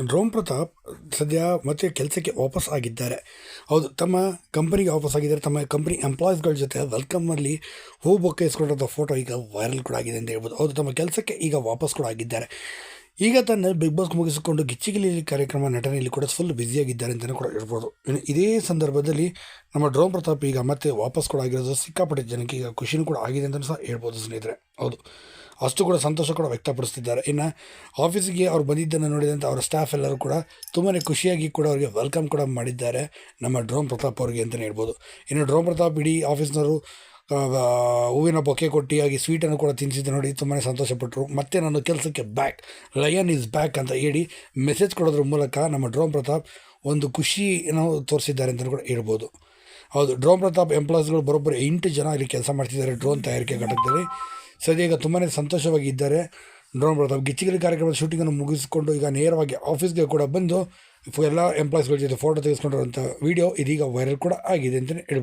Drone Pratap ಸದ್ಯ ಮತ್ತೆ ಕೆಲಸಕ್ಕೆ ವಾಪಸ್ ಆಗಿದ್ದಾರೆ. ಹೌದು, ತಮ್ಮ ಕಂಪನಿಗೆ ವಾಪಸ್ ಆಗಿದ್ದಾರೆ. ತಮ್ಮ ಕಂಪನಿ ಎಂಪ್ಲಾಯೀಸ್ಗಳ ಜೊತೆ ವೆಲ್ಕಮಲ್ಲಿ ಹೂ ಬೊಕ್ಕೆ ಇಸ್ಕೊಂಡಿರೋ ಫೋಟೋ ಈಗ ವೈರಲ್ ಕೂಡ ಆಗಿದೆ ಅಂತ ಹೇಳ್ಬೋದು. ಹೌದು, ತಮ್ಮ ಕೆಲಸಕ್ಕೆ ಈಗ ವಾಪಸ್ ಕೂಡ ಆಗಿದ್ದಾರೆ. ಈಗ ತನ್ನ ಬಿಗ್ ಬಾಸ್ ಮುಗಿಸಿಕೊಂಡು ಗಿಚ್ಚಿಗಿಲಿ ಕಾರ್ಯಕ್ರಮ ನಟನೆಯಲ್ಲಿ ಕೂಡ ಫುಲ್ ಬ್ಯುಸಿಯಾಗಿದ್ದಾರೆ ಅಂತಲೇ ಕೂಡ ಹೇಳ್ಬೋದು. ಇನ್ನು ಇದೇ ಸಂದರ್ಭದಲ್ಲಿ ನಮ್ಮ ಡ್ರೋನ್ ಪ್ರತಾಪ್ ಈಗ ಮತ್ತೆ ವಾಪಸ್ ಕೂಡ ಆಗಿರೋದು ಸಿಕ್ಕಾಪಟ್ಟೆ ಜನಕ್ಕೆ ಈಗ ಖುಷಿನೂ ಕೂಡ ಆಗಿದೆ ಅಂತಲೂ ಸಹ ಹೇಳ್ಬೋದು ಸ್ನೇಹಿತರೆ. ಹೌದು. ಅಷ್ಟು ಕೂಡ ಸಂತೋಷ ಕೂಡ ವ್ಯಕ್ತಪಡಿಸ್ತಿದ್ದಾರೆ. ಇನ್ನು ಆಫೀಸಿಗೆ ಅವ್ರು ಬಂದಿದ್ದನ್ನು ನೋಡಿದಂಥ ಅವರ ಸ್ಟಾಫ್ ಎಲ್ಲರೂ ಕೂಡ ತುಂಬಾ ಖುಷಿಯಾಗಿ ಕೂಡ ಅವರಿಗೆ ವೆಲ್ಕಮ್ ಕೂಡ ಮಾಡಿದ್ದಾರೆ ನಮ್ಮ ಡ್ರೋನ್ ಪ್ರತಾಪ್ ಅವರಿಗೆ ಅಂತಲೇ ಹೇಳ್ಬೋದು. ಇನ್ನು ಡ್ರೋನ್ ಪ್ರತಾಪ್ ಇಡೀ ಆಫೀಸ್ನವರು ಹೂವಿನ ಬೊಕ್ಕೆ ಕೊಟ್ಟಿಯಾಗಿ ಸ್ವೀಟನ್ನು ಕೂಡ ತಿನ್ನಿಸಿದ್ದು ನೋಡಿ ತುಂಬಾ ಸಂತೋಷಪಟ್ಟರು ಮತ್ತೆ ನನ್ನ ಕೆಲಸಕ್ಕೆ ಬ್ಯಾಕ್ ಲಯನ್ ಈಸ್ ಬ್ಯಾಕ್ ಅಂತ ಹೇಳಿ ಮೆಸೇಜ್ ಕೊಡೋದ್ರ ಮೂಲಕ ನಮ್ಮ ಡ್ರೋನ್ ಪ್ರತಾಪ್ ಒಂದು ಖುಷಿಯನ್ನು ತೋರಿಸಿದ್ದಾರೆ ಅಂತಲೂ ಕೂಡ ಹೇಳ್ಬೋದು. ಹೌದು, ಡ್ರೋನ್ ಪ್ರತಾಪ್ ಎಂಪ್ಲಾಯ್ಸ್ಗಳು ಬರೋಬ್ಬರಿ ಎಂಟು ಜನ ಇಲ್ಲಿ ಕೆಲಸ ಮಾಡ್ತಿದ್ದಾರೆ ಡ್ರೋನ್ ತಯಾರಿಕೆ ಘಟಕದಲ್ಲಿ. ಸದ್ಯ ತುಂಬಾ ಸಂತೋಷವಾಗಿದ್ದಾರೆ. ಡ್ರೋನ್ ಪ್ರತಾಪ್ ಗಿಚ್ಚಿಗಿರಿ ಕಾರ್ಯಕ್ರಮದ ಶೂಟಿಂಗನ್ನು ಮುಗಿಸಿಕೊಂಡು ಈಗ ನೇರವಾಗಿ ಆಫೀಸ್ಗೆ ಕೂಡ ಬಂದು ಎಲ್ಲ ಎಂಪ್ಲಾಯ್ಸ್ಗಳ ಜೊತೆ ಫೋಟೋ ತೆಗೆಸ್ಕೊಂಡಿರುವಂಥ ವಿಡಿಯೋ ಇದೀಗ ವೈರಲ್ ಕೂಡ ಆಗಿದೆ ಅಂತಲೇ ಹೇಳ್ಬೋದು.